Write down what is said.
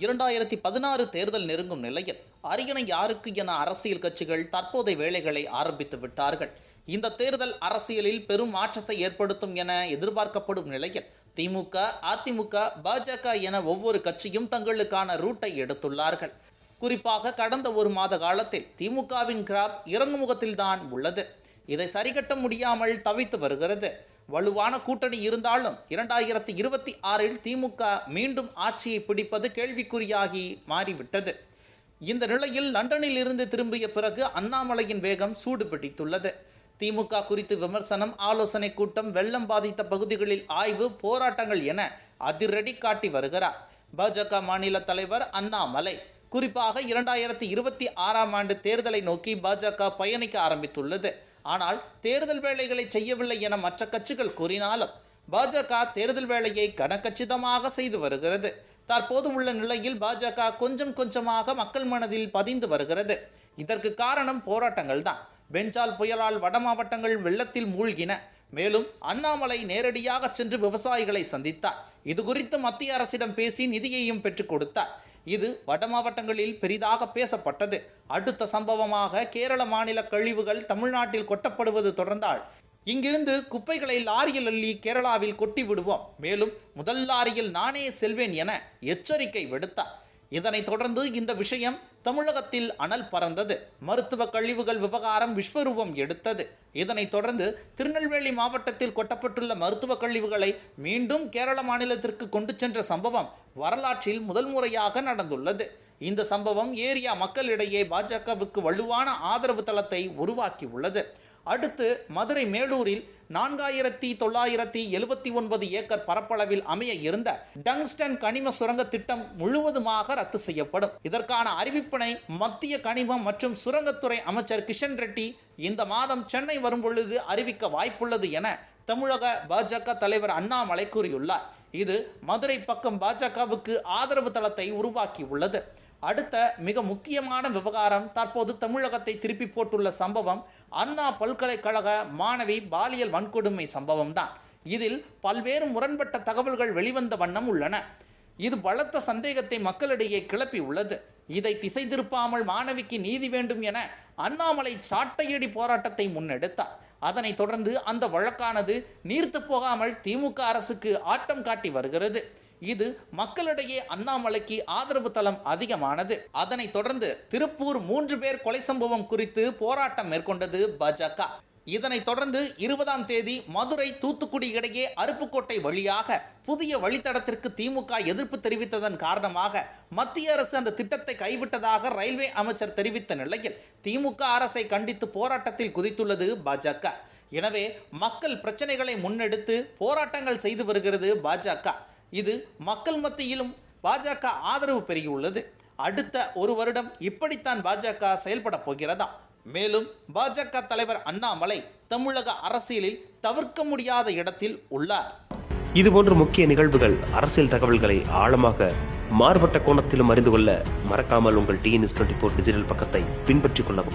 இரண்டாயிரத்தி பதினாறு தேர்தல் நெருங்கும் நிலையில் அரியணை யாருக்கு என அரசியல் கட்சிகள் தற்போதைய வேலைகளை ஆரம்பித்து விட்டார்கள். இந்த தேர்தல் அரசியலில் பெரும் மாற்றத்தை ஏற்படுத்தும் என எதிர்பார்க்கப்படும் நிலையில் திமுக அதிமுக பாஜக என ஒவ்வொரு கட்சியும் தங்களுக்கான ரூட்டை எடுத்துள்ளார்கள். குறிப்பாக கடந்த ஒரு மாத காலத்தில் திமுகவின் கிராப் இறங்குமுகத்தில்தான் உள்ளது. இதை சரிகட்ட முடியாமல் தவித்து வருகிறது. வலுவான கூட்டணி இருந்தாலும் இரண்டாயிரத்தி இருபத்தி ஆறில் திமுக மீண்டும் ஆட்சியை பிடிப்பது கேள்விக்குறியாகி மாறிவிட்டது. இந்த நிலையில் லண்டனில் இருந்து திரும்பிய பிறகு அண்ணாமலையின் வேகம் சூடு பிடித்துள்ளது திமுக குறித்து விமர்சனம் ஆலோசனை கூட்டம் வெள்ளம் பாதித்த பகுதிகளில் ஆய்வு போராட்டங்கள் என அதிரடி காட்டி வருகிறார். பாஜக மாநில தலைவர் அண்ணாமலை குறிப்பாக இரண்டாயிரத்தி இருபத்தி ஆறாம் ஆண்டு தேர்தலை நோக்கி பாஜக பயணிக்க ஆரம்பித்துள்ளது. ஆனால் தேர்தல் வேலைகளை செய்யவில்லை என மற்ற கட்சிகள் கூறினாலும் பாஜக தேர்தல் வேலையை கனக்கச்சிதமாக செய்து வருகிறது. தற்போது உள்ள நிலையில் பாஜக கொஞ்சம் கொஞ்சமாக மக்கள் மனதில் பதிந்து வருகிறது. இதற்கு காரணம் போராட்டங்கள் தான். பெஞ்சால் புயலால் வட மாவட்டங்கள் வெள்ளத்தில் மூழ்கின. மேலும் அண்ணாமலை நேரடியாக சென்று விவசாயிகளை சந்தித்தார். இது குறித்து மத்திய அரசிடம் பேசி நிதியையும் பெற்றுக் கொடுத்தார். இது வட மாவட்டங்களில் பெரிதாக பேசப்பட்டது. அடுத்த சம்பவமாக கேரள மாநில கழிவுகள் தமிழ்நாட்டில் கொட்டப்படுவது தொடர்ந்தால் இங்கிருந்து குப்பைகளை லாரியில் அள்ளி கேரளாவில் கொட்டி விடுவோம். மேலும் முதல் லாரியில் நானே செல்வேன் என எச்சரிக்கை விடுத்தார். இதனைத் தொடர்ந்து இந்த விஷயம் தமிழகத்தில் அனல் பறந்தது. மருத்துவ கழிவுகள் விவகாரம் விஸ்வரூபம் எடுத்தது. இதனைத் தொடர்ந்து திருநெல்வேலி மாவட்டத்தில் கொட்டப்பட்டுள்ள மருத்துவ கழிவுகளை மீண்டும் கேரள மாநிலத்திற்கு கொண்டு சென்ற சம்பவம் வரலாற்றில் முதல் முறையாக நடந்துள்ளது. இந்த சம்பவம் ஏரியா மக்களிடையே பாஜகவுக்கு வலுவான ஆதரவு தளத்தை உருவாக்கியுள்ளது. அடுத்து மதுரை மேலூரில் நான்காயிரத்தி தொள்ளாயிரத்தி எழுபத்தி ஒன்பது ஏக்கர் பரப்பளவில் அமைய இருந்த டங்ஸ்டன் கனிம சுரங்க திட்டம் முழுவதுமாக ரத்து செய்யப்படும். இதற்கான அறிவிப்பினை மத்திய கனிமம் மற்றும் சுரங்கத்துறை அமைச்சர் கிஷன் ரெட்டி இந்த மாதம் சென்னை வரும் பொழுது அறிவிக்க வாய்ப்புள்ளது என தமிழக பாஜக தலைவர் அண்ணாமலை கூறியுள்ளார். இது மதுரை பக்கம் பாஜகவுக்கு ஆதரவு தளத்தை உருவாக்கியுள்ளது. அடுத்த மிக முக்கியமான விவகாரம் தற்போது தமிழகத்தை திருப்பி போட்டுள்ள சம்பவம் அண்ணா பல்கலைக்கழக மாணவி பாலியல் வன்கொடுமை சம்பவம் தான் இதில் பல்வேறு முரண்பட்ட தகவல்கள் வெளிவந்த வண்ணம் உள்ளன. இது பலத்த சந்தேகத்தை மக்களிடையே கிளப்பி உள்ளது. இதை திசை திருப்பாமல் மாணவிக்கு நீதி வேண்டும் என அண்ணாமலை சாட்டையடி போராட்டத்தை முன்னெடுத்தார். அதனைத் தொடர்ந்து அந்த வழக்கானது நீர்த்து போகாமல் திமுக அரசுக்கு ஆட்டம் காட்டி வருகிறது. இது மக்களிடையே அண்ணாமலைக்கு ஆதரவு தளம் அதிகமானது. அதனைத் தொடர்ந்து திருப்பூர் மூன்று பேர் கொலை சம்பவம் குறித்து போராட்டம் மேற்கொண்டது பாஜக இதனைத் தொடர்ந்து இருபதாம் தேதி மதுரை தூத்துக்குடி இடையே அருப்புக்கோட்டை வழியாக புதிய வழித்தடத்திற்கு திமுக எதிர்ப்பு தெரிவித்ததன் காரணமாக மத்திய அரசு அந்த திட்டத்தை கைவிட்டதாக ரயில்வே அமைச்சர் தெரிவித்த நிலையில் திமுக அரசை கண்டித்து போராட்டத்தில் குதித்துள்ளது பாஜக. எனவே மக்கள் பிரச்சனைகளை முன்னெடுத்து போராட்டங்கள் செய்து வருகிறது பாஜக. இது மக்கள் மத்தியிலும் பாஜக ஆதரவு பெருகியுள்ளது. அடுத்த ஒரு வருடம் இப்படித்தான் பாஜக செயல்பட போகிறதா? மேலும் பாஜக தலைவர் அண்ணாமலை தமிழக அரசியலில் தவிர்க்க முடியாத இடத்தில் உள்ளார். இதுபோன்ற முக்கிய நிகழ்வுகள் அரசியல் தகவல்களை ஆழமாக மாறுபட்ட கோணத்திலும் அறிந்து கொள்ள மறக்காமல் உங்கள் டிஎன்எஸ் டுவெண்ட்டி ஃபோர் டிஜிட்டல் பக்கத்தை பின்பற்றிக் கொள்ளவும்.